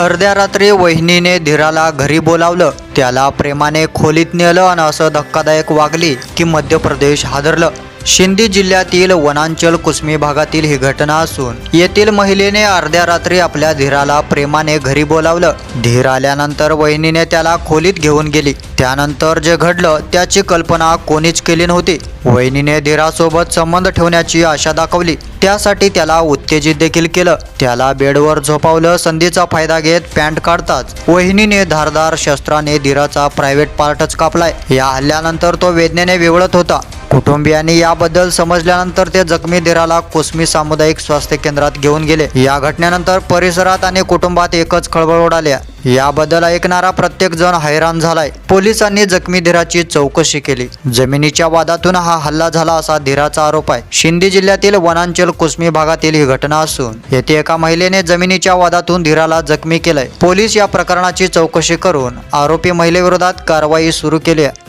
अर्ध्या रात्री वहिनीने धीराला घरी बोलावलं. त्याला प्रेमाने खोलीत नेलं आणि असं धक्कादायक वागली की मध्य प्रदेश हादरलं. शिंदी जिल्ह्यातील वनांचल कुसमी भागातील ही घटना असून येथील महिलेने अर्ध्या रात्री आपल्या धीराला प्रेमाने घरी बोलावलं. धीर आल्यानंतर वहिनीने त्याला खोलीत घेऊन गेली. त्यानंतर जे घडलं त्याची कल्पना कोणीच केली नव्हती. वहिनीने धीरासोबत संबंध ठेवण्याची आशा दाखवली. त्यासाठी त्याला उत्तेजित देखील केलं. त्याला बेडवर झोपावलं संधीचा फायदा घेत पॅन्ट काढताच वहिनीने धारदार शस्त्राने धीराचा प्रायव्हेट पार्टच कापलाय. या हल्ल्यानंतर तो वेदनेने विवळत होता. कुटुंबियांनी याबद्दल समजल्यानंतर ते जखमी धीराला कुसमी सामुदायिक स्वास्थ्य केंद्रात घेऊन गेले. या घटनेनंतर परिसरात आणि कुटुंबात एकच खळबळ उडाल्या याबद्दल ऐकणारा प्रत्येक जण हैराण झालाय. पोलिसांनी जखमी धीराची चौकशी केली. जमिनीच्या वादातून हा हल्ला झाला असा धीराचा आरोप आहे. शिंदे जिल्ह्यातील वनांचल कुसमी भागातील ही घटना असून येथे एका महिलेने जमिनीच्या वादातून धीराला जखमी केलंय. पोलीस या प्रकरणाची चौकशी करून आरोपी महिलेविरोधात कारवाई सुरू केली आहे.